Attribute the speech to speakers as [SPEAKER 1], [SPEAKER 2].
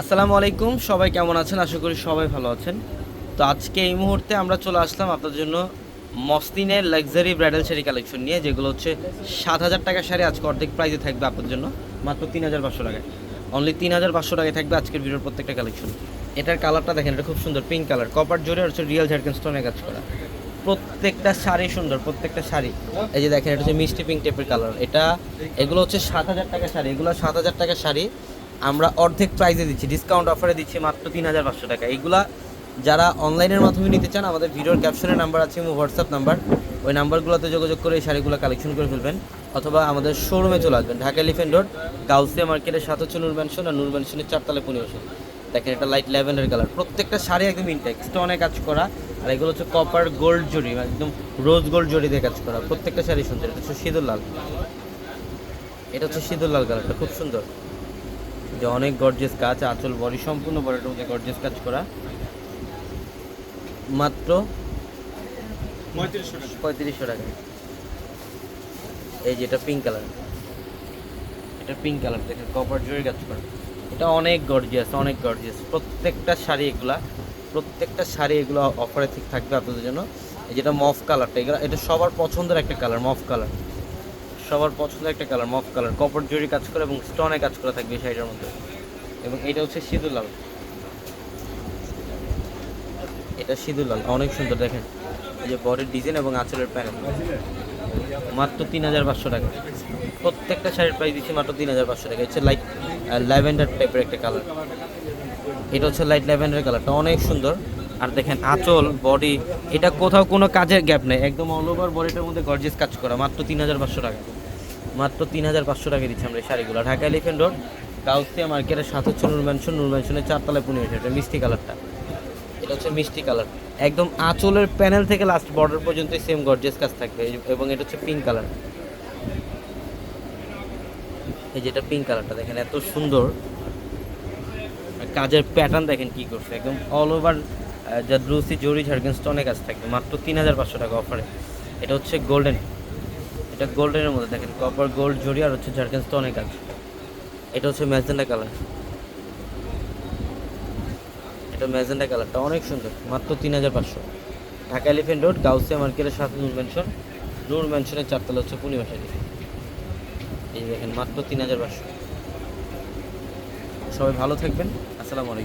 [SPEAKER 1] আসসালামু আলাইকুম, সবাই কেমন আছেন? আশা করি সবাই ভালো আছেন। তো আজকে এই মুহূর্তে আমরা চলে আসলাম আপনাদের জন্য মসলিনের লাক্সারি ব্রাইডাল শাড়ি কালেকশন নিয়ে, যেগুলো হচ্ছে সাত হাজার টাকা শাড়ি আজকে অর্ধেক প্রাইজে থাকবে আপনাদের জন্য, মাত্র তিন হাজার পাঁচশো টাকায়। অনলি তিন হাজার পাঁচশো টাকায় থাকবে আজকের ভিডিওর প্রত্যেকটা কালেকশন। এটার কালারটা দেখেন, এটা খুব সুন্দর পিঙ্ক কালার কপার জোরে হচ্ছে রিয়েল ঝাড়খান স্টোনে কাজ করা। প্রত্যেকটা শাড়ি সুন্দর, প্রত্যেকটা শাড়ি। এই যে দেখেন, এটা হচ্ছে মিষ্টি পিঙ্ক টাইপের কালার এটা, এগুলো হচ্ছে সাত হাজার টাকা শাড়ি, এগুলো সাত হাজার টাকা শাড়ি। আমরা অর্ধেক প্রাইজে দিচ্ছি ডিসকাউন্ট অফারে দিচ্ছি মাত্র তিন হাজার পাঁচশো টাকা। এইগুলা যারা অনলাইনের মাধ্যমে নিতে চান, আমাদের ভিডিওর ক্যাপশনের নাম্বার আছে এবং হোয়াটসঅ্যাপ নাম্বার ওই নাম্বারগুলোতে যোগাযোগ করে এই শাড়িগুলো কালেকশন করে ফেলবেন, অথবা আমাদের শোরুমে চলে আসবেন, ঢাকা এলিফেন্ট রোড গাউসিয়া মার্কেটের সাথে হচ্ছে নূর আর নূর ম্যানশনের চারতলা পনিবেশন দেখেন, এটা লাইট ল্যাভেন্ডার কালার প্রত্যেকটা শাড়ি একদম ইনটেক স্টোনে কাজ করা, আর এগুলো হচ্ছে কপার গোল্ড জড়ি একদম রোজ গোল্ড জড়ি দিয়ে কাজ করা, প্রত্যেকটা শাড়ি সুন্দর। এটা হচ্ছে সিঁদুর লাল। এটা হচ্ছে সিঁদুর লাল কালারটা খুব সুন্দর। যে অনেক গর্জেস কাজ আঁচল বডি সম্পূর্ণ বডিটার মধ্যে গর্জেস কাজ করা। মাত্র
[SPEAKER 2] পঁয়ত্রিশশো টাকা।
[SPEAKER 1] এই যেটা পিঙ্ক কালার এটা পিঙ্ক কালার দেখেন কপার জরি কাজ করা। এটা অনেক গর্জিয়াস অনেক গর্জিয়াস প্রত্যেকটা শাড়ি এগুলা প্রত্যেকটা শাড়ি এগুলো অফারে ঠিক থাকবে আপনাদের জন্য। এই যেটা মফ কালারটা এগুলো এটা সবার পছন্দের একটা কালার মফ কালার সবার পছন্দের একটা কালার মফ কালার কপার জরি কাজ করে এবং স্টোনে কাজ করা থাকবে শাড়িটার মধ্যে। এবং এটা হচ্ছে সিঁদুর লাল। এটা সিঁদুর লাল, অনেক সুন্দর, দেখেন। এই যে বডির ডিজাইন এবং আঁচলের প্যানেল মাত্র তিন হাজার পাঁচশো টাকা। প্রত্যেকটা শাড়ির প্রাইস দিচ্ছি মাত্র তিন হাজার পাঁচশো টাকা। হচ্ছে লাইট ল্যাভেন্ডার টাইপের একটা কালার এটা হচ্ছে লাইট ল্যাভেন্ডার কালারটা অনেক সুন্দর। আর দেখেন আঁচল বডি এটা কোথাও কোনো কাজের গ্যাপ নেই। একদম অল ওভার বডিটার মধ্যে গর্জিয়াস কাজ করা। মাত্র তিন হাজার পাঁচশো টাকা। মাত্র তিন হাজার পাঁচশো টাকা দিচ্ছি আমরা এই শাড়িগুলো। ঢাকা এলিফেন্ট রোড গাউসিয়া মার্কেটের সাথে হচ্ছে নূর ম্যানশন নূর ম্যানশনের চারতলায় পুনে এটা মিষ্টি কালারটা এটা হচ্ছে মিষ্টি কালার একদম আঁচলের প্যানেল থেকে লাস্ট বর্ডার পর্যন্ত সেম গর্জিয়াস কাজ থাকবে। এবং এটা হচ্ছে পিঙ্ক কালার এই যেটা পিঙ্ক কালারটা দেখেন এত সুন্দর। কাজের প্যাটার্ন দেখেন কি করছে। একদম অল ওভার যা দ্রুসি জরি ঝাড়খান স্টোনে কাজ থাকবে। মাত্র তিন হাজার পাঁচশো টাকা অফারে এটা হচ্ছে গোল্ডেন এটা গোল্ডেনের মধ্যে দেখেন কপার গোল্ড জরি আর হচ্ছে ঝাড়খান স্টোনে কাজ এটা হচ্ছে ম্যাজেন্ডা কালার এটা ম্যাজেন্ডা কালারটা অনেক সুন্দর। মাত্র তিন হাজার পাঁচশো। ঢাকা এলিফেন্ট রোড গাউসিয়া মার্কেটের সাথে নূর ম্যানশন নূর ম্যানশনের চারতলা হচ্ছে পূর্ণিমা শাড়ি এই দেখেন, মাত্র তিন হাজার পাঁচশো। সবাই ভালো থাকবেন। আসসালামু আলাইকুম।